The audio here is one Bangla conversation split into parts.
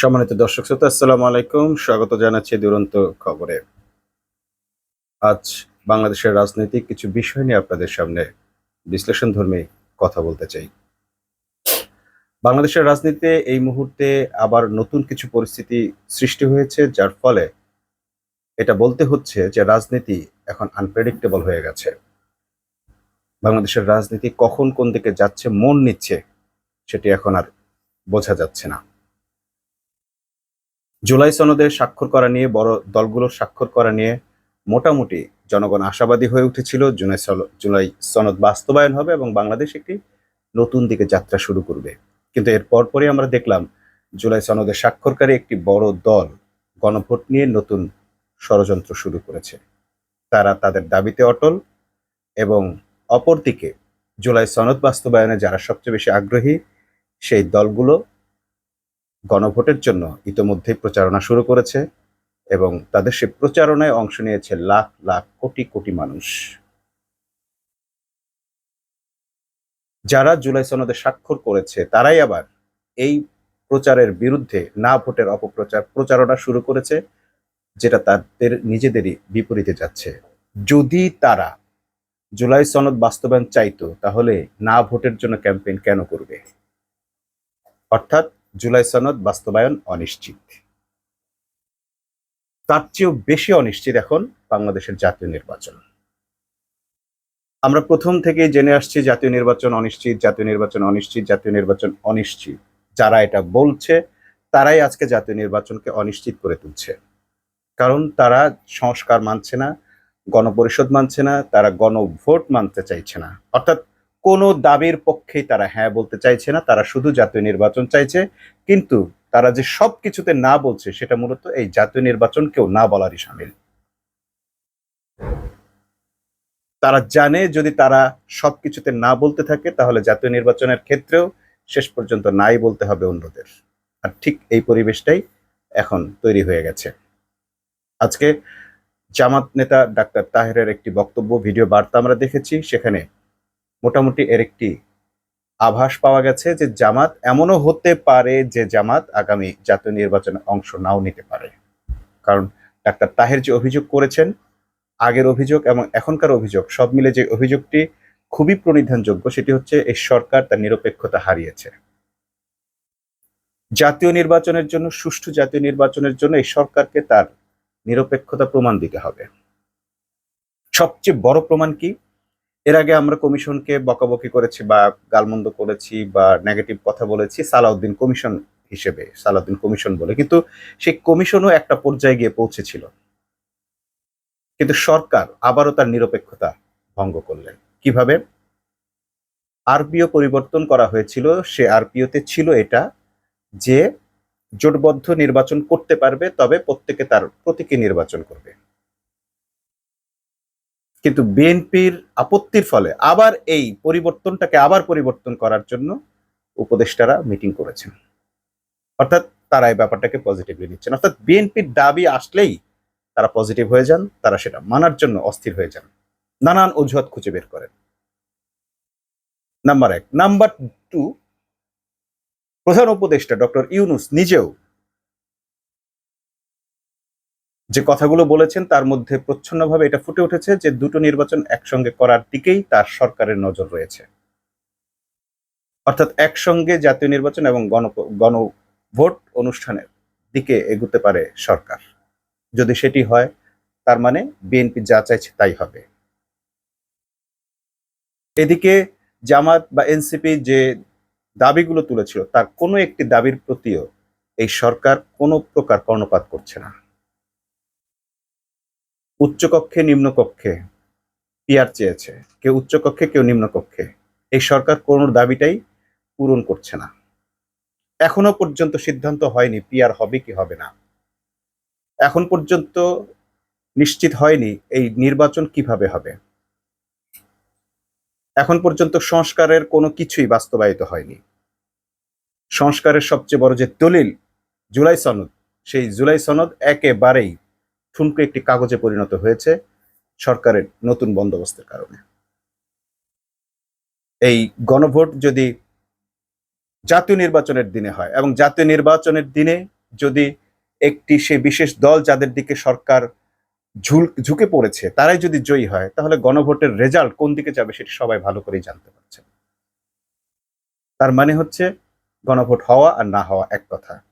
সম্মানিত দর্শক শ্রোতা, আসসালামু আলাইকুম। স্বাগত জানাচ্ছি দুরন্ত খবরে। আজ বাংলাদেশের রাজনৈতিক কিছু বিষয় নিয়ে আপনাদের সামনে বিশ্লেষণ ধর্মী কথা বলতে চাই। বাংলাদেশের রাজনীতিতে এই মুহূর্তে আবার নতুন কিছু পরিস্থিতি সৃষ্টি হয়েছে, যার ফলে এটা বলতে হচ্ছে যে রাজনীতি এখন আনপ্রেডিক্টেবল হয়ে গেছে। বাংলাদেশের রাজনীতি কখন কোন দিকে যাচ্ছে, মন নিচ্ছে, সেটি এখন আর বোঝা যাচ্ছে না। জুলাই সনদে স্বাক্ষর করা নিয়ে, বড় দলগুলোর স্বাক্ষর করা নিয়ে মোটামুটি জনগণ আশাবাদী হয়ে উঠেছিল। জুলাই জুলাই সনদ বাস্তবায়ন হবে এবং বাংলাদেশ একটি নতুন দিকে যাত্রা শুরু করবে। কিন্তু এর পরপরই আমরা দেখলাম, জুলাই সনদে স্বাক্ষরকারী একটি বড় দল গণভোট নিয়ে নতুন ষড়যন্ত্র শুরু করেছে। তারা তাদের দাবিতে অটল এবং অপরদিকে জুলাই সনদ বাস্তবায়নে যারা সবচেয়ে বেশি আগ্রহী, সেই দলগুলো গণভোটের জন্য ইতোমধ্যেই প্রচারণা শুরু করেছে এবং তাদের সে প্রচারণায় অংশ নিয়েছে লাখ লাখ কোটি কোটি মানুষ। যারা জুলাই সনদে স্বাক্ষর করেছে, তারাই আবার এই প্রচারের বিরুদ্ধে না ভোটের অপপ্রচার প্রচারণা শুরু করেছে, যেটা তাদের নিজেদেরই বিপরীতে যাচ্ছে। যদি তারা জুলাই সনদ বাস্তবায়ন চাইতো, তাহলে না ভোটের জন্য ক্যাম্পেইন কেন করবে? অর্থাৎ জুলাই সনদ বাস্তবায়ন অনিশ্চিত। তার চেয়েও বেশি অনিশ্চিত এখন বাংলাদেশের জাতীয় নির্বাচন। আমরা প্রথম থেকেই জেনে আসছি জাতীয় নির্বাচন অনিশ্চিত, জাতীয় নির্বাচন অনিশ্চিত, জাতীয় নির্বাচন অনিশ্চিত। যারা এটা বলছে, তারাই আজকে জাতীয় নির্বাচনকে অনিশ্চিত করে তুলছে। কারণ তারা সংস্কার মানছে না, গণপরিষদ মানছে না, তারা গণভোট মানতে চাইছে না। অর্থাৎ কোনো দাবির পক্ষেই তারা হ্যাঁ বলতে চাইছে না, তারা শুধু জাতীয় নির্বাচন চাইছে, কিন্তু তারা যে সব কিছুতে না বলছে সেটা মূলত এই জাতীয় নির্বাচনকেও না বলারই সামিল। তারা জানে যদি তারা সব কিছুতে না বলতে থাকে, তাহলে জাতীয় নির্বাচনের ক্ষেত্রেও শেষ পর্যন্ত নাই বলতে হবে অন্যদের। আর ঠিক এই পরিবেশটাই এখন তৈরি হয়ে গেছে। আজকে জামাত নেতা ডাক্তার তাহেরের একটি বক্তব্য, ভিডিও বার্তা আমরা দেখেছি, সেখানে মোটামুটি এর একটি আভাস পাওয়া গেছে যে জামাত এমনও হতে পারে যে জামাত আগামী জাতীয় নির্বাচনে অংশ নাও নিতে পারে। কারণ ডাক্তার তাহের যে অভিযোগ করেছেন, আগের অভিযোগ এবং এখনকার অভিযোগ, সব মিলে যে অভিযোগটি খুবই প্রণিধানযোগ্য, সেটি হচ্ছে এই সরকার তার নিরপেক্ষতা হারিয়েছে। জাতীয় নির্বাচনের জন্য, সুষ্ঠু জাতীয় নির্বাচনের জন্য এই সরকারকে তার নিরপেক্ষতা প্রমাণ দিতে হবে। সবচেয়ে বড় প্রমাণ কি? এর আগে আমরা কমিশনকে বকাবকি করেছি বা গালমন্দ করেছি বা নেগেটিভ কথা বলেছি, সালাউদ্দিন কমিশন হিসেবে, সালাউদ্দিন কমিশন বলে। কিন্তু সেই কমিশনও একটা পর্যায়ে গিয়ে পৌঁছেছিল। কিন্তু সরকার আবারও তার নিরপেক্ষতা ভঙ্গ করলেন। কীভাবে? আরপিও পরিবর্তন করা হয়েছিল, সে আরপিওতে ছিল এটা যে জোটবদ্ধ নির্বাচন করতে পারবে, তবে প্রত্যেকে তার প্রতীকে নির্বাচন করবে। কিন্তু বিএনপির আপত্তির ফলে আবার এই পরিবর্তনটাকে আবার পরিবর্তন করার জন্য উপদেষ্টারা মিটিং করেছেন। অর্থাৎ তারা এই ব্যাপারটাকে পজিটিভলি নিচ্ছেন। অর্থাৎ বিএনপির দাবি আসলেই তারা পজিটিভ হয়ে যান, তারা সেটা মানার জন্য অস্থির হয়ে যান। নানান অজুহাত খুঁজে বের করেন। নাম্বার এক। নাম্বার টু প্রধান উপদেষ্টা ডক্টর ইউনুস নিজেও যে কথাগুলো বলেছেন তার মধ্যে প্রচ্ছন্নভাবে এটা ফুটে উঠেছে যে দুটো নির্বাচন একসঙ্গে করার দিকেই তার সরকারের নজর রয়েছে। অর্থাৎ একসঙ্গে জাতীয় নির্বাচন এবং গণ গণভোট অনুষ্ঠানের দিকে এগুতে পারে সরকার। যদি সেটি হয়, তার মানে বিএনপি যা চাইছে তাই হবে। এদিকে জামাত বা এনসিপি যে দাবিগুলো তুলেছিল, তার কোনো একটি দাবির প্রতিও এই সরকার কোনো প্রকার কর্ণপাত করছে না। উচ্চকক্ষে নিম্নকক্ষে পিয়ার চেয়েছে। কেউ উচ্চকক্ষে, কেউ নিম্নকক্ষে। এই সরকার কোন দাবিটাই পূরণ করছে না। এখনও পর্যন্ত সিদ্ধান্ত হয়নি পিয়ার হবে কি হবে না। এখন পর্যন্ত নিশ্চিত হয়নি এই নির্বাচন কীভাবে হবে। এখন পর্যন্ত সংস্কারের কোনো কিছুই বাস্তবায়িত হয়নি। সংস্কারের সবচেয়ে বড় যে দলিল জুলাই সনদ, সেই জুলাই সনদ একেবারেই ঠুনকো একটি কাগজে পরিণত হয়েছে সরকারের নতুন বন্দোবস্তের কারণে। এই গণভোট যদি জাতীয় নির্বাচনের দিনে হয় এবং জাতীয় নির্বাচনের দিনে যদি একটি সে বিশেষ দল যাদের দিকে সরকার ঝুল- ঝুঁকে পড়েছে, তারাই যদি জয়ী হয়, তাহলে গণভোটের রেজাল্ট কোন দিকে যাবে সেটি সবাই ভালো করেই জানতে পারছে। তার মানে হচ্ছে গণভোট হওয়া আর না হওয়া এক কথা।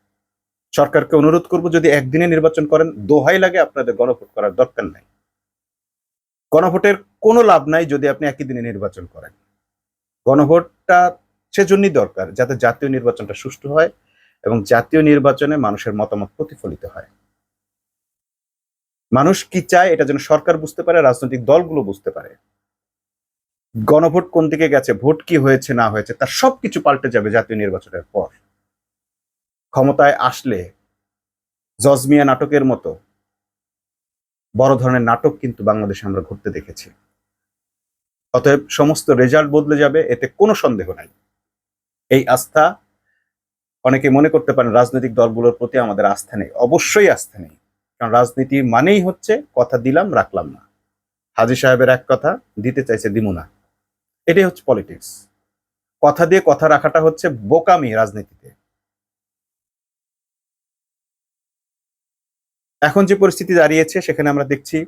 সরকারকে অনুরোধ করব, যদি একদিনে নির্বাচন করেন, দোহাই লাগে আপনাদের গণভোট করার দরকার নাই। গণভোটের কোনো লাভ নাই যদি আপনি একই দিনে নির্বাচন করেন। গণভোটটা সেজন্যই দরকার, যাতে জাতীয় নির্বাচনটা সুষ্ঠু হয় এবং জাতীয় নির্বাচনে মানুষের মতামত প্রতিফলিত হয়। মানুষ কি চায় এটা যেন সরকার বুঝতে পারে, রাজনৈতিক দলগুলো বুঝতে পারে। গণভোট কোন দিকে গেছে, ভোট কি হয়েছে, না হয়েছে, তার সবকিছু পাল্টে যাবে জাতীয় নির্বাচনের পর। ক্ষমতায় আসলে জজমিয়া নাটকের মতো বড় ধরনের নাটক কিন্তু বাংলাদেশে আমরা ঘুরতে দেখেছি। অতএব সমস্ত রেজাল্ট বদলে যাবে, এতে কোনো সন্দেহ নাই। এই আস্থা অনেকে মনে করতে পারেন রাজনৈতিক দলগুলোর প্রতি আমাদের আস্থা নেই। অবশ্যই আস্থা নেই। কারণ রাজনীতি মানেই হচ্ছে কথা দিলাম, রাখলাম না। হাজি সাহেবের এক কথা, দিতে চাইছে দিমু না এটাই হচ্ছে পলিটিক্স। কথা দিয়ে কথা রাখাটা হচ্ছে বোকামি রাজনীতিতে। এখন যে পরিস্থিতি দাঁড়িয়েছে, সেখানে আমরা দেখছি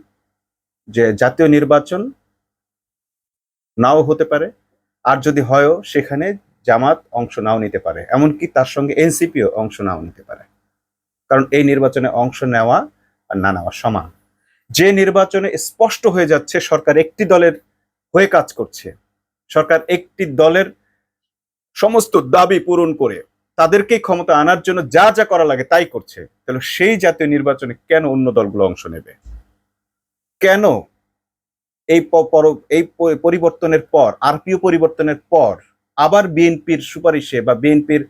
যে জাতীয় নির্বাচন নাও হতে পারে, আর যদি হয়ও, সেখানে জামাত অংশ নাও নিতে পারে। এমনকি তার সঙ্গে এনসিপিও অংশ নাও নিতে পারে। কারণ এই নির্বাচনে অংশ নেওয়া আর না নেওয়া সমান। যে নির্বাচনে স্পষ্ট হয়ে যাচ্ছে, সরকার একটি দলের হয়ে কাজ করছে। সরকার একটি দলের সমস্ত দাবি পূরণ করে তাদেরকে ক্ষমতা আনার জন্য যা যা করা লাগে তাই করছে। তাহলে সেই জাতীয় নির্বাচনে কেন অন্য দলগুলো অংশ নেবে? কেন এই এই পরিবর্তনের পর, আরপিও পরিবর্তনের পর আবার বিএনপির সুপারিশে বা বিএনপির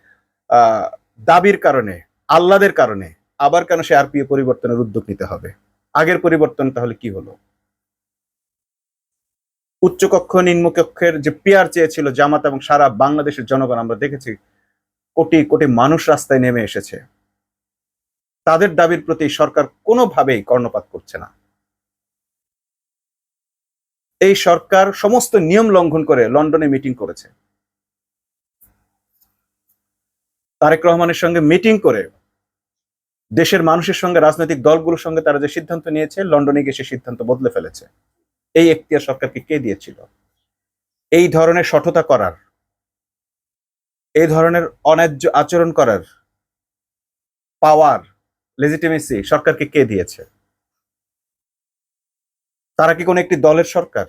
দাবির কারণে, আহ্লাদের কারণে আবার কেন সে আরপিও পরিবর্তনের উদ্যোগ নিতে হবে? আগের পরিবর্তন তাহলে কি হলো? উচ্চকক্ষ, নিম্নকক্ষের যে পেয়ার চেয়েছিল জামাত এবং সারা বাংলাদেশের জনগণ, আমরা দেখেছি কোটি কোটি মানুষ রাস্তায় নেমে এসেছে। তাদের দাবির প্রতি সরকার কোনোভাবেই কর্ণপাত করছে না। এই সরকার সমস্ত নিয়ম লঙ্ঘন করে লন্ডনে মিটিং করেছে। তারেক রহমানের সঙ্গে মিটিং করে দেশের মানুষের সঙ্গে, রাজনৈতিক দলগুলোর সঙ্গে তারা যে সিদ্ধান্ত নিয়েছে, লন্ডনে গিয়ে সে সিদ্ধান্ত বদলে ফেলেছে। এই এখতিয়ার সরকারকে কে দিয়েছিল? এই ধরনের সঠতা করার এই ধরনের অন্যায্য আচরণ করার পাওয়ার লেজিটিমেসি সরকারকে কে দিয়েছে? তারা কি কোনো একটি দলের সরকার?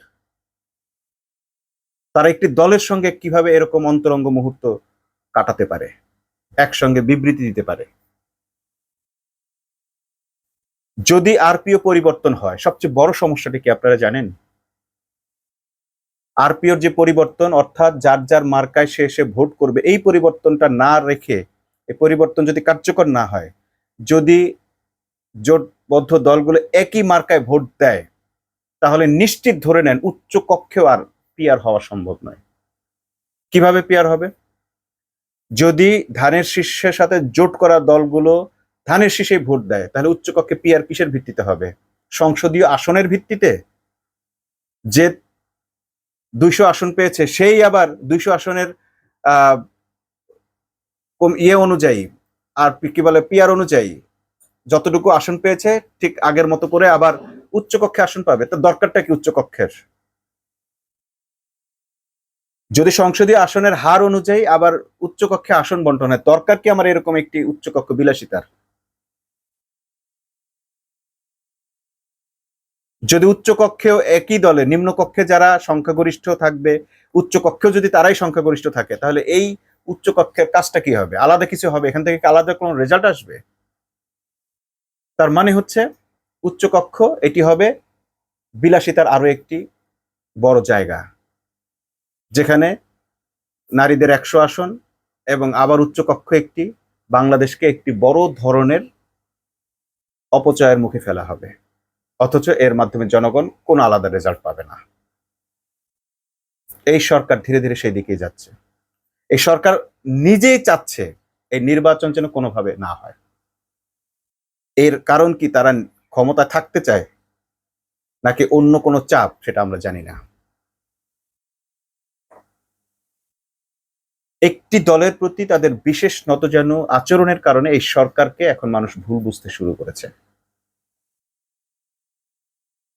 তারা একটি দলের সঙ্গে কীভাবে এরকম অন্তরঙ্গ মুহূর্ত কাটাতে পারে? একসঙ্গে বিবৃতি দিতে পারে? যদি আরপিও পরিবর্তন হয়, সবচেয়ে বড় সমস্যাটি কি আপনারা জানেন? আরপিওর যে পরিবর্তন, অর্থাৎ যার যার মার্কায় সে এসে ভোট করবে, এই পরিবর্তনটা না রেখে, এই পরিবর্তন যদি কার্যকর না হয়, যদি জোটবদ্ধ দলগুলো একই মার্কায় ভোট দেয়, তাহলে নিশ্চিত ধরে নেন উচ্চ কক্ষেও আর পিয়ার হওয়া সম্ভব নয়। কীভাবে পিয়ার হবে? যদি ধানের শীর্ষের সাথে জোট করা দলগুলো ধানের শীষে ভোট দেয়, তাহলে উচ্চকক্ষে পিয়ার কিসের ভিত্তিতে হবে? সংসদীয় আসনের ভিত্তিতে? যে দুইশো আসন পেয়েছে, সেই আবার দুইশো আসনের ইয়ে অনুযায়ী, আর কি বলে পিয়ার অনুযায়ী যতটুকু আসন পেয়েছে, ঠিক আগের মতো করে আবার উচ্চকক্ষে আসন পাবে। তো দরকারটা কি উচ্চকক্ষের? যদি সংসদীয় আসনের হার অনুযায়ী আবার উচ্চকক্ষে আসন বন্টন হয়, দরকার কি আমার এরকম একটি উচ্চকক্ষ বিলাসিতার? যদি উচ্চকক্ষেও একই দলে নিম্নকক্ষে যারা সংখ্যাগরিষ্ঠ থাকবে, উচ্চকক্ষেও যদি তারাই সংখ্যাগরিষ্ঠ থাকে, তাহলে এই উচ্চকক্ষের কাজটা কি হবে? আলাদা কিছু হবে? এখান থেকে আলাদা কোনো রেজাল্ট আসবে? তার মানে হচ্ছে উচ্চকক্ষ, এটি হবে বিলাসিতার আরও একটি বড় জায়গা, যেখানে নারীদের একশো আসন এবং আবার উচ্চকক্ষ একটি, বাংলাদেশকে একটি বড় ধরনের অপচয়ের মুখে ফেলা হবে। অথচ এর মাধ্যমে জনগণ কোনো আলাদা রেজাল্ট পাবে না। এই সরকার ধীরে ধীরে সেই দিকেই যাচ্ছে। এই সরকার নিজেই চাচ্ছে এই নির্বাচন যেন কোনোভাবে না হয়। এর কারণ কি তারা ক্ষমতা থাকতে চায়, নাকি অন্য কোনো চাপ সেটা আমরা জানি না। একটি দলের প্রতি তাদের বিশেষ নতজানু আচরণের কারণে এই সরকারকে এখন মানুষ ভুল বুঝতে শুরু করেছে।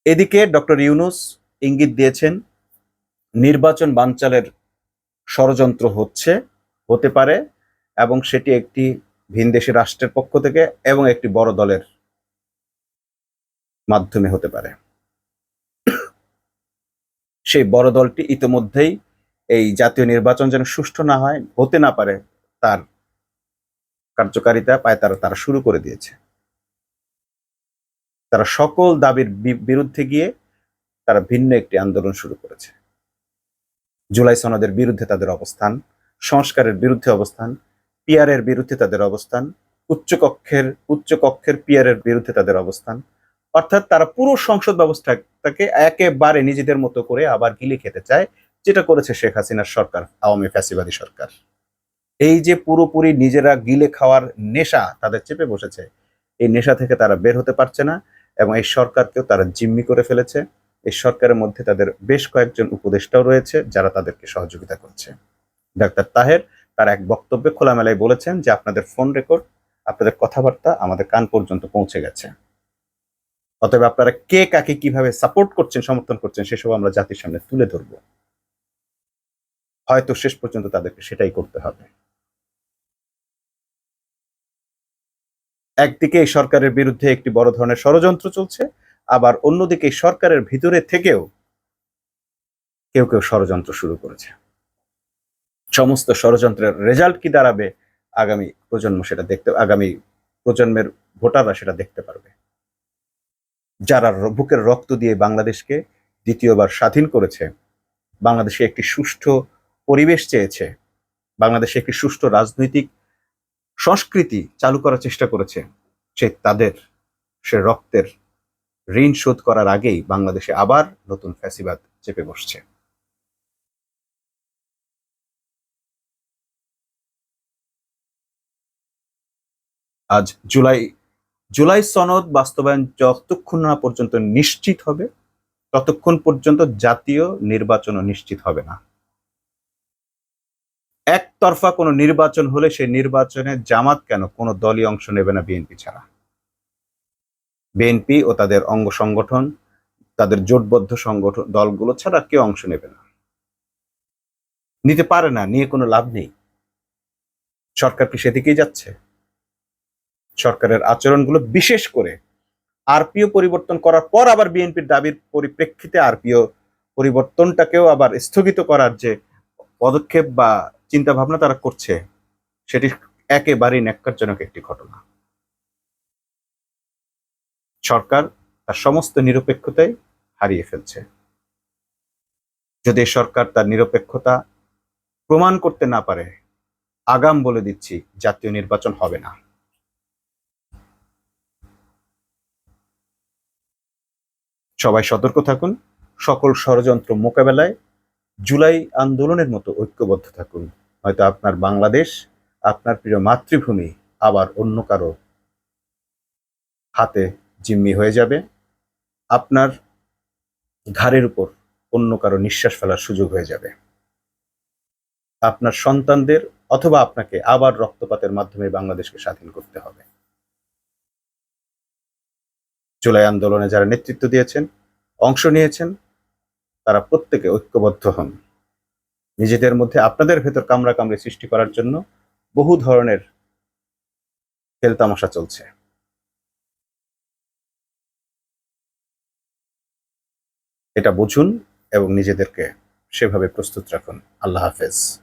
এদিকে ডক্টর ইউনুস ইঙ্গিত দিয়েছেন, নির্বাচন বানচালের ষড়যন্ত্র হচ্ছে, হতে পারে, এবং সেটি একটি ভিনদেশি রাষ্ট্রের পক্ষ থেকে এবং একটি বড় দলের মাধ্যমে হতে পারে। সেই বড় দলটি ইতোমধ্যেই এই জাতীয় নির্বাচন যেন সুষ্ঠু না হয়, হতে না পারে, তার কার্যকারিতা পায় তারা তারা শুরু করে দিয়েছে। তারা সকল দাবির বিরুদ্ধে গিয়ে তারা ভিন্ন একটি আন্দোলন শুরু করেছে। জুলাই সনদের বিরুদ্ধে তাদের অবস্থান, সংস্কারের বিরুদ্ধে অবস্থান পিয়ারের বিরুদ্ধে তাদের অবস্থান, উচ্চকক্ষের উচ্চকক্ষের পিয়ারের বিরুদ্ধে তাদের অবস্থান। অর্থাৎ তারা পুরো সংসদ ব্যবস্থাটাকে একেবারে নিজেদের মতো করে আবার গিলে খেতে চায়, যেটা করেছে শেখ হাসিনার সরকার, আওয়ামী ফ্যাসিবাদী সরকার। এই যে পুরোপুরি নিজেরা গিলে খাওয়ার নেশা তাদের চেপে বসেছে, এই নেশা থেকে তারা বের হতে পারছে না। এবং এই সরকারকেও তারা জিম্মি করে ফেলেছে। এই সরকারের মধ্যে তাদের বেশ কয়েকজন উপদেষ্টাও রয়েছে, যারা তাদেরকে সহযোগিতা করছে। ডাক্তার তাহের তার এক বক্তব্যে খোলামেলায় বলেছেন যে, আপনাদের ফোন রেকর্ড, আপনাদের কথাবার্তা আমাদের কান পর্যন্ত পৌঁছে গেছে। অতএব আপনারা কে কাকে কীভাবে সাপোর্ট করছেন, সমর্থন করছেন, সেসব আমরা জাতির সামনে তুলে ধরবো। হয়তো শেষ পর্যন্ত তাদেরকে সেটাই করতে হবে। একদিকে এই সরকারের বিরুদ্ধে একটি বড় ধরনের ষড়যন্ত্র চলছে, আবার অন্যদিকে এই সরকারের ভিতরে থেকেও কেউ কেউ ষড়যন্ত্র শুরু করেছে। সমস্ত ষড়যন্ত্রের রেজাল্ট কি দাঁড়াবে আগামী প্রজন্ম সেটা দেখতে, আগামী প্রজন্মের ভোটাররা সেটা দেখতে পারবে। যারা বুকের রক্ত দিয়ে বাংলাদেশকে দ্বিতীয়বার স্বাধীন করেছে, বাংলাদেশে একটি সুষ্ঠু পরিবেশ চেয়েছে, বাংলাদেশে একটি সুষ্ঠু রাজনৈতিক সংস্কৃতি চালু করার চেষ্টা করেছে সে তাদের, সে রক্তের ঋণ শোধ করার আগেই বাংলাদেশে আবার নতুন ফ্যাসিবাদ চেপে বসছে। আজ জুলাই জুলাই সনদ বাস্তবায়ন যতক্ষণ না পর্যন্ত নিশ্চিত হবে, ততক্ষণ পর্যন্ত জাতীয় নির্বাচনও নিশ্চিত হবে না। একতরফা কোনো নির্বাচন হলে সেই নির্বাচনে জামাত কেন কোনো দলই অংশ নেবে না বিএনপি ছাড়া? বিএনপি ও তাদের অঙ্গ সংগঠন, তাদের জোটবদ্ধ সংগঠন, দলগুলো ছাড়া কেউ অংশ নেবে না। নিতে পারে না, নিয়ে কোনো লাভ নেই। সরকার কি সেদিকেই যাচ্ছে? সরকারের আচরণগুলো বিশেষ করে আরপিও পরিবর্তন করার পর আবার বিএনপির দাবির পরিপ্রেক্ষিতে আরপিও পরিবর্তনটাকেও আবার স্থগিত করার যে পদক্ষেপ বা চিন্তা ভাবনা তারা করছে, সেটি একেবারেই ন্যাক্কারজনক একটি ঘটনা। সরকার তার সমস্ত নিরপেক্ষতাই হারিয়ে ফেলছে। যদি সরকার তার নিরপেক্ষতা প্রমাণ করতে না পারে, আগাম বলে দিচ্ছি জাতীয় নির্বাচন হবে না। সবাই সতর্ক থাকুন, সকল ষড়যন্ত্র মোকাবেলায় জুলাই আন্দোলনের মতো ঐক্যবদ্ধ থাকুন। হয়তো আপনার বাংলাদেশ, আপনার প্রিয় মাতৃভূমি আবার অন্য কারও হাতে জিম্মি হয়ে যাবে। আপনার ঘাড়ের উপর অন্য কারও নিঃশ্বাস ফেলার সুযোগ হয়ে যাবে। আপনার সন্তানদের অথবা আপনাকে আবার রক্তপাতের মাধ্যমে বাংলাদেশকে স্বাধীন করতে হবে। জুলাই আন্দোলনে যারা নেতৃত্ব দিয়েছেন, অংশ নিয়েছেন, তারা প্রত্যেকে ঐক্যবদ্ধ হন। নিজেদের মধ্যে, আপনাদের ভেতর কামড়া কামড়ে সৃষ্টি করার জন্য বহু ধরনের খেলতামশা চলছে। এটা বুঝুন এবং নিজেদেরকে সেভাবে প্রস্তুত রাখুন। আল্লাহ হাফেজ।